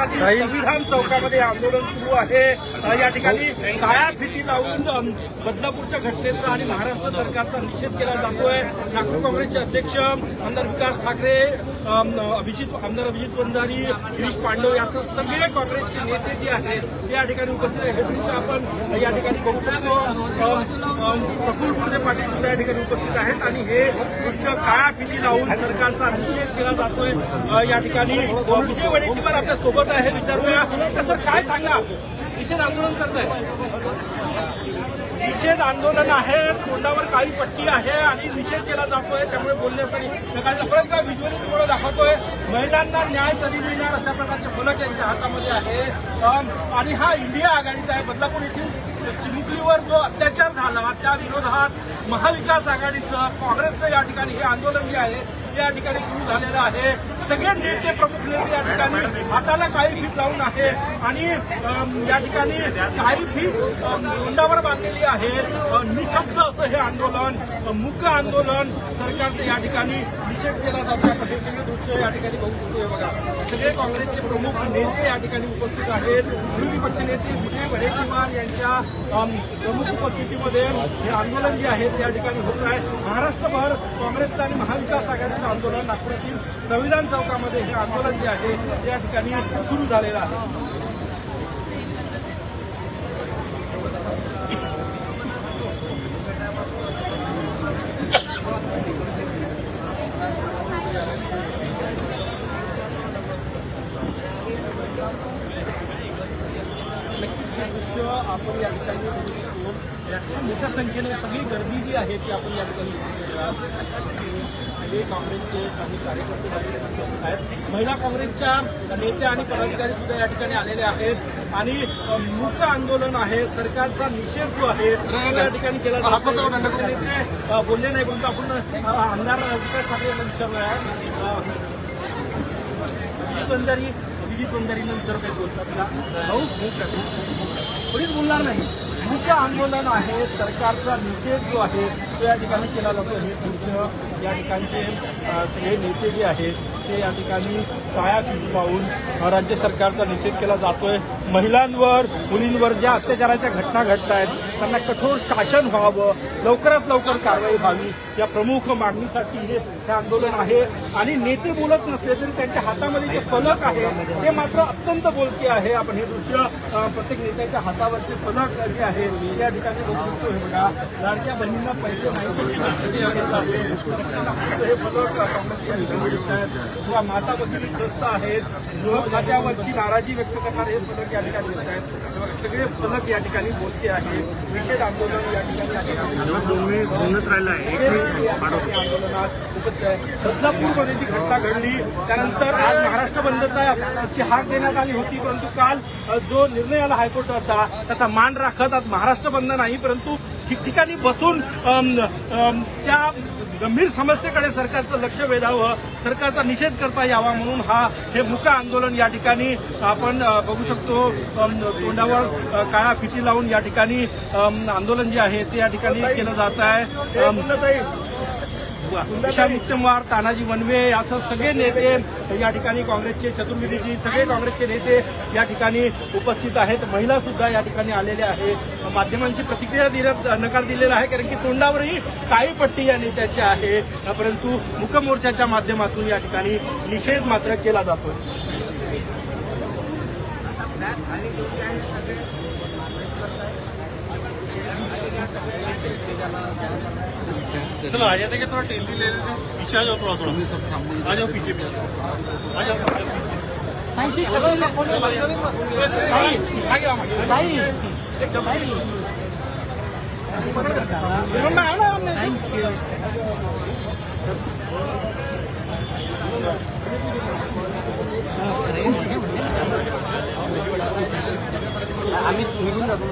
महाराष्ट्रातील संविधान चौकामध्ये आंदोलन सुरू आहे. या ठिकाणी काळ्या फिती लावून बदलापूरच्या घटनेचा आणि महाराष्ट्र सरकारचा निषेध केला जातोय. नागपूर काँग्रेसचे अध्यक्ष आमदार विकास ठाकरे अभिजित आमदार अभिजित वंजारी गिरीश पांडव यासह सगळे काँग्रेसचे नेते जे आहेत ते या ठिकाणी उपस्थित आहेत. हे दृश्य आपण या ठिकाणी बघू शकतो. अम, गुर्जे पाटील सुद्धा या ठिकाणी उपस्थित आहेत आणि हे दृश्य काळ्या फिती लावून सरकारचा निषेध केला जातोय. या ठिकाणी विजय वडेट्टीवार आपल्यासोबत आहे विचारूया. तर सर काय सांगा? निषेध आंदोलन करत आहे निषेध आंदोलन आहे तोंडावर काळी पट्टी आहे आणि निषेध केला जातोय त्यामुळे बोलण्यासाठी नकाळचा परत का व्हिज्युअली तुम्हाला दाखवतोय. महिलांना न्याय कधी मिळणार अशा प्रकारचे फलक यांच्या हातामध्ये आहे आणि हा इंडिया आघाडीचा आहे बदलापूर येथील चिमुकलीवर जो अत्याचार झाला त्या विरोधात महाविकास आघाडीचं काँग्रेसचं या ठिकाणी हे आंदोलन जे आहे ते या ठिकाणी सुरू झालेलं आहे. सगळे नेते प्रमुख नेते या ठिकाणी हाताला काही फीत लावून आहे आणि या ठिकाणी काही ही मुंडावर बांधलेली आहे. निशब्द असं हे आंदोलन मुक आंदोलन सरकारचं या ठिकाणी निषेध केला जातो. आपण हे सगळे दृश्य या ठिकाणी बघू शकतो हे बघा. सगळे काँग्रेसचे प्रमुख नेते या ठिकाणी उपस्थित आहेत. विरोधी पक्षनेते विजय वडेट्टीवार यांच्या प्रमुख उपस्थितीमध्ये हे आंदोलन जे आहे त्या या ठिकाणी होत आहे. महाराष्ट्रभर काँग्रेसचं आणि महाविकास आघाडीचं आंदोलन नागपुरातील संविधान चौकामध्ये हे आंदोलन जे आहे त्या या ठिकाणी सुरू झालेलं आहे. नक्कीच हे दृश्य आपण या ठिकाणी बघू शकतो. या ठिकाणी मोठ्या संख्येने सगळी गर्दी जी आहे ती आपण या ठिकाणी. सगळे काँग्रेसचे काही कार्यकर्ते आहेत महिला काँग्रेसच्या नेत्या आणि पदाधिकारी सुद्धा या ठिकाणी आलेले आहेत. आणि मूक आंदोलन आहे. सरकारचा निषेध जो आहे तो या ठिकाणी केला जातो नेते बोलले नाही. परंतु आपण आमदार विकास ठाकरे यांना विचारलं आहे अ, अभिजित वंजारी अभिजित विचार काही बोलतात का भाऊ मूक आहे. कोणीच बोलणार नाही. मूक आंदोलन आहे सरकारचा निषेध जो आहे तो या ठिकाणी केला जातो हे पुरुष या ठिकाणचे अ, सगळे नेते जे आहेत ते या ठिकाणी काळ्या पाहून राज्य सरकारचा निषेध केला जातोय. महिलांवर मुलींवर ज्या अत्याचाराच्या घटना घडत आहेत त्यांना कठोर शासन व्हावं. लवकरात लवकर कारवाई व्हावी. या प्रमुख मागणीसाठी हे आंदोलन आहे. आणि नेते बोलत नसले तरी त्यांच्या हातामध्ये जे फलक आहे ते मात्र अत्यंत बोलके आहे. आपण हे दृश्य प्रत्येक नेत्याच्या हातावरचे फलक जे आहे या ठिकाणी बघू शकतो. हे बघा लाडक्या बहिणींना पैसे माहिती हे फलक किंवा माता बहिणी त्रस्त आहेत. गृह खात्यावरची नाराजी व्यक्त करणारे हे फलक या ठिकाणी दिसत आहेत. सगळे फलक या ठिकाणी बोलके आहे. निषेध आंदोलन या ठिकाणी आंदोलनात उपस्थित आहे. बदलापूरमध्ये जी घटना घडली त्यानंतर आज महाराष्ट्र बंदचा ची हाक देण्यात आली होती. परंतु काल जो निर्णय आला हायकोर्टाचा त्याचा मान राखत आज महाराष्ट्र बंद नाही. परंतु ठिकठिकाणी बसून त्या गंभीर समस्येकडे सरकारचं लक्ष वेधावं सरकारचा निषेध करता यावा म्हणून हा हे मुका आंदोलन या ठिकाणी आपण बघू शकतो. तोंडावर काळा फिती लावून या ठिकाणी आंदोलन जे आहे ते या ठिकाणी केलं जात आहे. अम, विशाल मुक्तेमवार तानाजी वनवे यासह सगळे नेते या ठिकाणी काँग्रेसचे चतुर्वेदीजी सगळे काँग्रेसचे नेते या ठिकाणी उपस्थित आहेत. महिला सुद्धा या ठिकाणी आलेल्या आहे माध्यमांची प्रतिक्रिया देण्यात नकार दिलेला आहे कारण की तोंडावरही काळी पट्टी या नेत्याची आहे. परंतु मुकमोर्चाच्या माध्यमातून या ठिकाणी निषेध मात्र केला जातो चलो आ जाते कि थोड़ा टेल्दी ले लेते हैं पीछे आ जाओ थोड़ा थोड़ा आ जाओ पीछे पीछे आ जाओ आ जाओ साईशी, छत्री साई, मागे वा, मागे. साई, एकदम साई. हिरोंना आहे ना आपल्या? आम्ही निघून जातो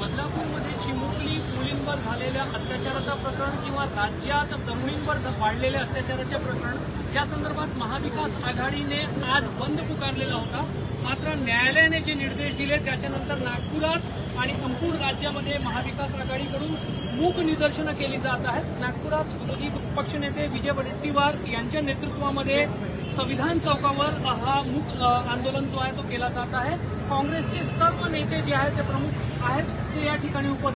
बदलापूरमध्ये चिमुकली मुलींवर झालेल्या अत्याचाराचं प्रकरण किंवा राज्यात तरुणींवर वाढलेले अत्याचाराचे प्रकरण या संदर्भात महाविकास आघाडीने आज बंद पुकारलेला होता. मात्र न्यायालयाने जे निर्देश दिले त्याच्यानंतर नागपुरात आणि संपूर्ण राज्यामध्ये महाविकास आघाडीकडून मूक निदर्शनं केली जात आहेत. नागपुरात विरोधी पक्षनेते विजय वडेट्टीवार यांच्या नेतृत्वामध्ये संविधान चौकावर हा मूक आंदोलन जो आहे तो केला जात आहे. काँग्रेसचे सर्व नेते जे आहेत ते प्रमुख आहेत ते या ठिकाणी उपस्थित